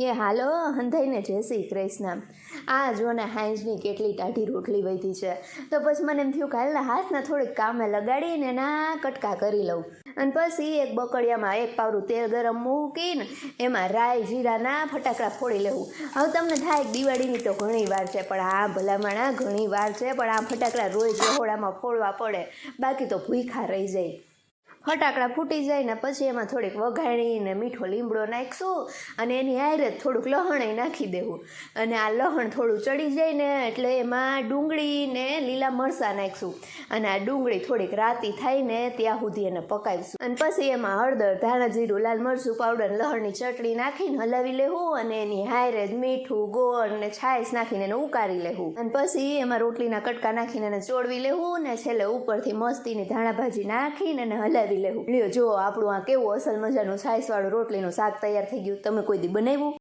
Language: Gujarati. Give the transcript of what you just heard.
એ હાલો, હંધાઈને જય શ્રી કૃષ્ણ. આ જો ને હાઈન્સની કેટલી ટાઢી રોટલી વધી છે. તો પછી મને એમ થયું કે હાલના હાથના થોડીક કામે લગાડીને ના કટકા કરી લઉં. અને પછી એક બકડિયામાં એક પાવરું તેલ ગરમ મૂકીને એમાં રાઈ જીરાના ફટાકડા ફોડી લેવું. હવે તમને થાય દિવાળીની તો ઘણી વાર છે, પણ આ ભલામણા ઘણી વાર છે, પણ આ ફટાકડા રોજ રહોડામાં ફોડવા પડે. બાકી તો ભૂખા રહી જાય. ફટાકડા ફૂટી જાય ને પછી એમાં થોડીક વઘાણી ને મીઠો લીમડો નાખીશું અને એની હારે થોડુંક લહણ નાખી દેવું. અને આ લહણ થોડું ચડી જાય ને એટલે એમાં ડુંગળી ને લીલા મરચાં નાખીશું. અને આ ડુંગળી થોડીક રાતી થાય ને ત્યાં સુધી એને પકાવીશું. અને પછી એમાં હળદર, ધાણા જીરું, લાલ મરચું પાવડર લહણની ચટણી નાખીને હલાવી લેવું અને એની હારે મીઠું, ગોળ ને છાશ નાખીને એને ઉકાળી લેવું. અને પછી એમાં રોટલીના કટકા નાખીને એને ચોળવી લેવું ને છેલ્લે ઉપરથી મસ્તીની ધાણા ભાજી નાખીને એને હલાવી લેવું. લ્યો, જો આપણું આ કેવું અસલ મજાનું છાશવાળું રોટલીનું શાક તૈયાર થઈ ગયું, તમે કોઈ દી બનાવ્યું?